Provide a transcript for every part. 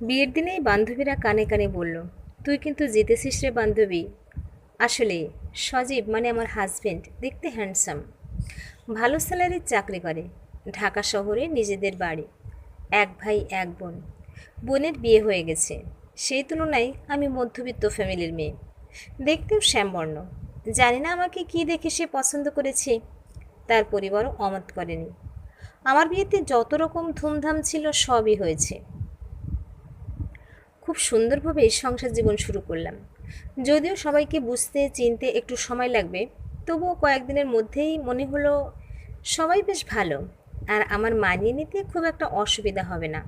বিয়ের দিনেই বান্ধবীরা কানে কানে বলল, তুই কিন্তু জিতেছিস রে বান্ধবী। আসলে, সজীব মানে আমার হাজবেন্ড দেখতে হ্যান্ডসাম ভালো স্যালারির চাকরি করে, ঢাকা শহরে নিজেদের বাড়ি, এক ভাই, এক বোন। বোনের বিয়ে হয়ে গেছে, সেই তুলনায় আমি মধ্যবিত্ত ফ্যামিলির মেয়ে। দেখতেও শ্যামবর্ণ। জানি না আমাকে কি দেখে সে পছন্দ করেছে, তার পরিবারও অমত করেনি। আমার বিয়েতে যত রকম ধুমধাম ছিল সবই হয়েছে। খুব সুন্দরভাবে সংসার জীবন শুরু করলাম। যদিও সবাইকে বুঝতে, চিনতে একটু সময় লাগবে, তবুও কয়েকদিনের মধ্যেই মনে হলো সবাই বেশ ভালো, আর আমার মানিয়ে নিতে খুব একটা অসুবিধা হবে না।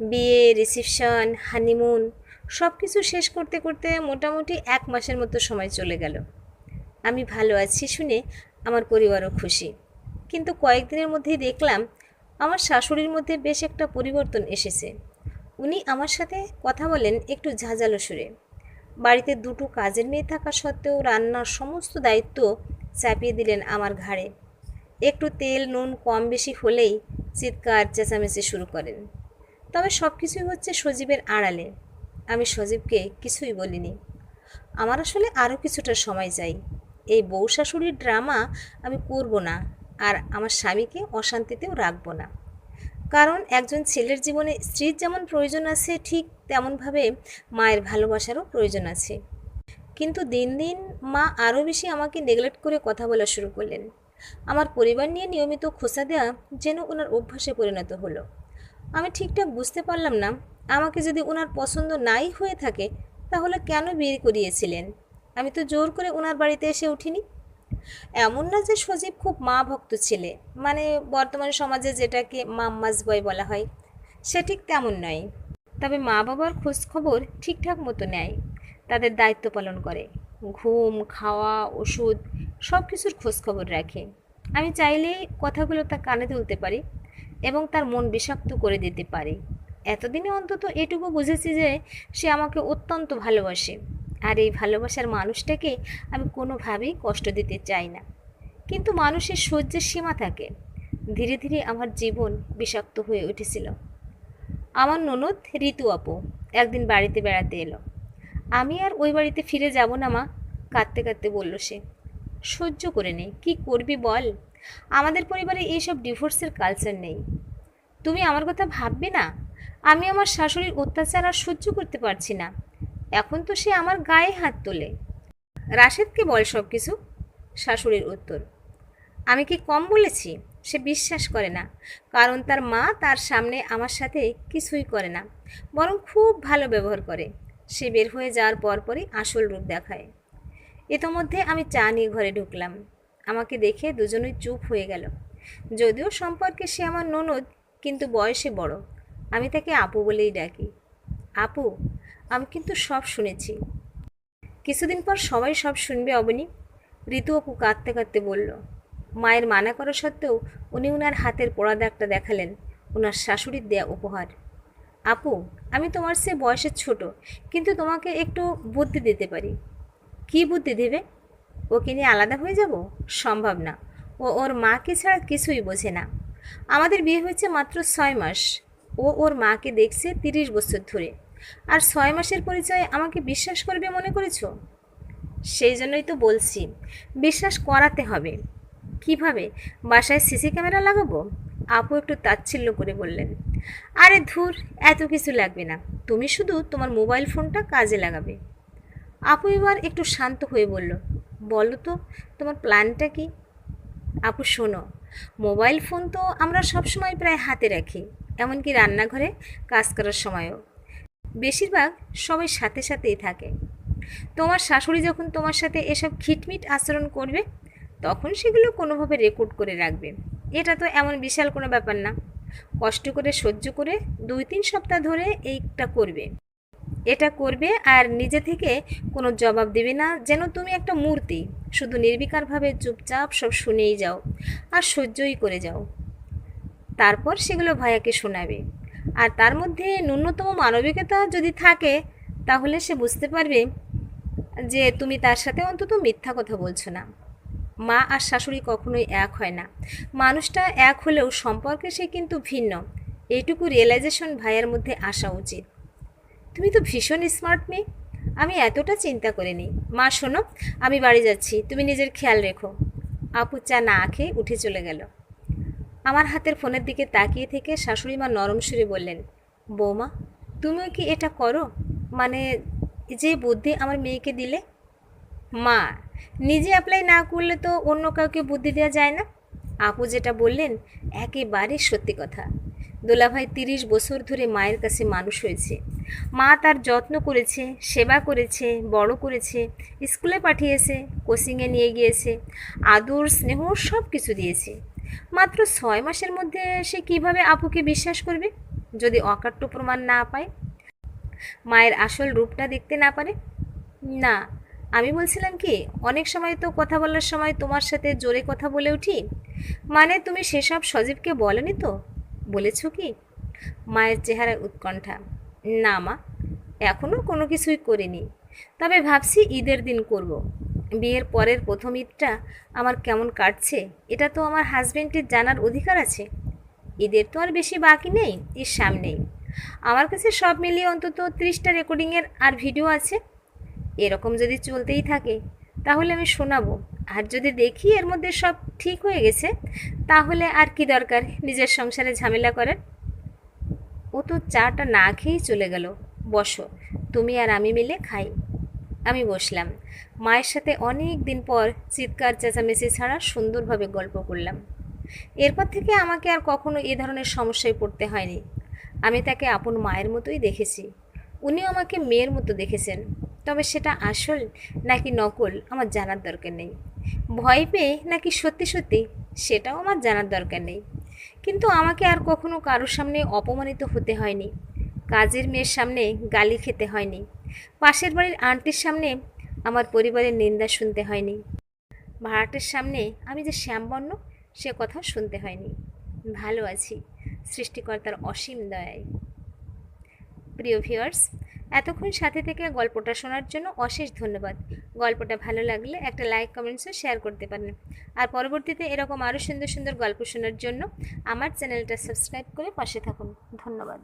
বিয়ে রিসেপশন হানিমুন সব কিছু শেষ করতে করতে মোটামুটি এক মাসের মতো সময় চলে গেল। আমি ভালো আছি শুনে আমার পরিবারও খুশি। কিন্তু কয়েকদিনের মধ্যেই দেখলাম আমার শাশুড়ির মধ্যে বেশ একটা পরিবর্তন এসেছে। উনি আমার সাথে কথা বলেন একটু ঝাঁঝালো সুরে। বাড়িতে দুটো কাজের মেয়ে থাকা সত্ত্বেও রান্নার সমস্ত দায়িত্ব চাপিয়ে দিলেন আমার ঘাড়ে। একটু তেল, নুন কম বেশি হলেই চিৎকার, চেঁচামেচি শুরু করেন। তবে সব কিছুই হচ্ছে সজীবের আড়ালে। আমি সজীবকে কিছুই বলিনি। আমার আসলে আরও কিছুটা সময় চাই। এই বউ শাশুড়ির ড্রামা আমি করব না আর আমার স্বামীকে অশান্তিতেও রাখব না। কারণ একজন ছেলের জীবনে স্ত্রীর যেমন প্রয়োজন আছে, ঠিক তেমনভাবে মায়ের ভালোবাসারও প্রয়োজন আছে। কিন্তু দিন দিন মা আরও বেশি আমাকে নেগলেক্ট করে কথা বলা শুরু করলেন। আমার পরিবার নিয়ে নিয়মিত খোঁচা দেওয়া যেন ওনার অভ্যাসে পরিণত হলো। আমি ঠিকঠাক বুঝতে পারলাম না, আমাকে যদি ওনার পছন্দ নাই হয়ে থাকে, তাহলে কেন বিয়ে করিয়েছিলেন? আমি তো জোর করে ওনার বাড়িতে এসে উঠিনি। এমন না যে সজীব খুব মা ভক্ত ছেলে মানে বর্তমান সমাজে যেটাকে মাম্মাজ বয় বলা হয়, সে ঠিক তেমন নয়। তবে মা বাবার খোঁজখবর ঠিকঠাক মতো নেয়, তাদের দায়িত্ব পালন করে, ঘুম, খাওয়া, ওষুধ সব কিছুর খোঁজখবর রাখে। আমি চাইলেই কথাগুলো তার কানে তুলতে পারি এবং তার মন বিষাক্ত করে দিতে পারি। এতদিনে অন্তত এটুকু বুঝেছি যে সে আমাকে অত্যন্ত ভালোবাসে। আর এই ভালোবাসার মানুষটাকে আমি কোনোভাবেই কষ্ট দিতে চাই না। কিন্তু মানুষের সহ্যের সীমা থাকে। ধীরে ধীরে আমার জীবন বিষাক্ত হয়ে উঠেছিল। আমার ননদ ঋতু আপু একদিন বাড়িতে বেড়াতে এলো। আমি আর ওই বাড়িতে ফিরে যাব না মা, কাঁদতে কাঁদতে বলল সে। সহ্য করে নেই কি করবি বল? আমাদের পরিবারে এইসব ডিভোর্সের কালচার নেই। তুমি আমার কথা ভাববে না? আমি আমার শাশুড়ির অত্যাচার আর সহ্য করতে পারছি না। এখন তো সে আমার গায়ে হাত তোলে। রাশেদকে বল সব কিছু শাশুড়ির উত্তর। আমি কি কম বলেছি? সে বিশ্বাস করে না, কারণ তার মা তার সামনে আমার সাথে কিছুই করে না, বরং খুব ভালো ব্যবহার করে। সে বের হয়ে যাওয়ার পরপরই আসল রূপ দেখায়। ইতোমধ্যে আমি চা নিয়ে ঘরে ঢুকলাম। আমাকে দেখে দুজনেই চুপ হয়ে গেল। যদিও সম্পর্কে সে আমার ননদ, কিন্তু বয়সে বড়। আমি তাকে আপু বলেই ডাকি। আপু আমি কিন্তু সব শুনেছি। কিছুদিন পর সবাই সব শুনবে অবনী। ঋতু অপু কাঁদতে কাঁদতে বলল, মায়ের মানা করা সত্ত্বেও উনি ওনার হাতের পোড়া দাগটা দেখালেন ওনার শাশুড়ির দেয়া উপহার। আপু, আমি তোমার সে বয়সের ছোট, কিন্তু তোমাকে একটু বুদ্ধি দিতে পারি। কি বুদ্ধি দেবে? ওকে নিয়ে আলাদা হয়ে যাব? সম্ভব না। ও ওর মাকে ছাড়া কিছুই বোঝে না। আমাদের বিয়ে হয়েছে মাত্র ছয় মাস। ও ওর মাকে দেখছে তিরিশ বছর ধরে। আর ছয় মাসের পরিচয়ে আমাকে বিশ্বাস করবে মনে করেছ? সেই জন্যই তো বলছি, বিশ্বাস করাতে হবে। কীভাবে? বাসায় সিসি ক্যামেরা লাগাবো? আপু একটু তাচ্ছিল্য করে বললেন। আরে ধুর, এত কিছু লাগবে না। তুমি শুধু তোমার মোবাইল ফোনটা কাজে লাগাবে। আপু এবার একটু শান্ত হয়ে বলল, বলো তো, তোমার প্ল্যানটা কি? আপু, শোনো, মোবাইল ফোন তো আমরা সবসময় প্রায় হাতে রাখি, এমনকি রান্নাঘরে কাজ করার সময়ও। বেশিরভাগ সবাই সাথে সাথেই থাকে। তোমার শাশুড়ি যখন তোমার সাথে এসব খিটমিট আচরণ করবে, তখন সেগুলো কোনোভাবে রেকর্ড করে রাখবে। এটা তো এমন বিশাল কোনো ব্যাপার না। কষ্ট করে, সহ্য করে দুই তিন সপ্তাহ ধরে এইটা করবে। এটা করবে আর নিজে থেকে কোনো জবাব দেবে না, যেন তুমি একটা মূর্তি। শুধু নির্বিকারভাবে চুপচাপ সব শুনেই যাও আর সহ্যই করে যাও। তারপর সেগুলো ভায়াকে শোনাবে। আর তার মধ্যে ন্যূনতম মানবিকতা যদি থাকে, তাহলে সে বুঝতে পারবে যে তুমি তার সাথে অন্তত মিথ্যা কথা বলছো না। মা আর শাশুড়ি কখনোই এক হয় না। মানুষটা এক হলেও সম্পর্কে সে কিন্তু ভিন্ন। এইটুকু রিয়েলাইজেশন ভাইয়ের মধ্যে আসা উচিত। তুমি তো ভীষণ স্মার্ট মেয়ে। আমি এতটা চিন্তা করিনি। মা, শোনো, আমি বাড়ি যাচ্ছি। তুমি নিজের খেয়াল রেখো। আপু চা না খেয়ে উঠে চলে গেল। আমার হাতের ফোনের দিকে তাকিয়ে থেকে শাশুড়ি মা নরম সুরে বললেন, বৌমা, তুমিও কি এটা করো? মানে যে বুদ্ধি আমার মেয়েকে দিলে? মা, নিজে অ্যাপ্লাই না করলে তো অন্য কাউকে বুদ্ধি দেওয়া যায় না? আপু যেটা বললেন একেবারে সত্যি কথা। দোলাভাই তিরিশ বছর ধরে মায়ের কাছে মানুষ হয়েছে। মা তার যত্ন করেছে, সেবা করেছে, বড় করেছে, স্কুলে পাঠিয়েছে, কোচিংয়ে নিয়ে গিয়েছে, আদর, স্নেহ সব কিছু দিয়েছে। মাত্র ছয় মাসের মধ্যে সে কীভাবে আপুকে বিশ্বাস করবে? যদি অকাট্য প্রমাণ না পায়? মায়ের আসল রূপটা দেখতে না পারে? না, আমি বলছিলাম কি, অনেক সময় তো কথা বলার সময় তোমার সাথে জোরে কথা বলে উঠি। মানে তুমি সেসব সজীবকে বলনি তো? বলেছ কি? মায়ের চেহারায় উৎকণ্ঠা। না মা এখনও কোনো কিছুই করিনি। তবে ভাবছি ঈদের দিন করব। বিয়ের পরের প্রথম ঈদটা আমার কেমন কাটছে, এটা তো আমার হাজবেন্ডের জানার অধিকার আছে। ঈদের তো আর বেশি বাকি নেই এর সামনেই। আমার কাছে সব মিলিয়ে অন্তত ত্রিশটা রেকর্ডিংয়ের আর ভিডিও আছে। এরকম যদি চলতেই থাকে, তাহলে আমি শোনাবো। আর যদি দেখি এর মধ্যে সব ঠিক হয়ে গেছে, তাহলে আর কি দরকার নিজের সংসারে ঝামেলা করার? ও তো চাটা না খেয়েই চলে গেল। বসো, তুমি আর আমি মিলে খাই। আমি বসলাম। মায়ের সাথে অনেক দিন পর চিৎকার, চেঁচামেচি ছাড়া সুন্দরভাবে গল্প করলাম। এরপর থেকে আমাকে আর কখনো এ ধরনের সমস্যায় পড়তে হয়নি। আমি তাকে আপন মায়ের মতোই দেখেছি। উনিও আমাকে মেয়ের মতো দেখেছেন। তবে সেটা আসল নাকি নকল, আমার জানার দরকার নেই। ভয় পেয়ে নাকি সত্যি সত্যি, সেটাও আমার জানার দরকার নেই। কিন্তু আমাকে আর কখনো কারোর সামনে অপমানিত হতে হয়নি। কাজের মেয়ের সামনে গালি খেতে হয়নি। পাশের বাড়ির আন্টির সামনে আমার পরিবারের নিন্দা শুনতে হয়নি। ভাড়াটের সামনে আমি যে শ্যামবর্ণ, সে কথা শুনতে হয়নি। ভালো আছি, সৃষ্টিকর্তার অসীম দয়ায়। প্রিয় ভিউয়ার্স, এতক্ষণ সাথে থেকে গল্পটা শোনার জন্য অশেষ ধন্যবাদ। গল্পটা ভালো লাগলে একটা লাইক কমেন্টসও শেয়ার করতে পারেন। আর পরবর্তীতে এরকম আরও সুন্দর সুন্দর গল্প শোনার জন্য আমার চ্যানেলটা সাবস্ক্রাইব করে পাশে থাকুন। ধন্যবাদ।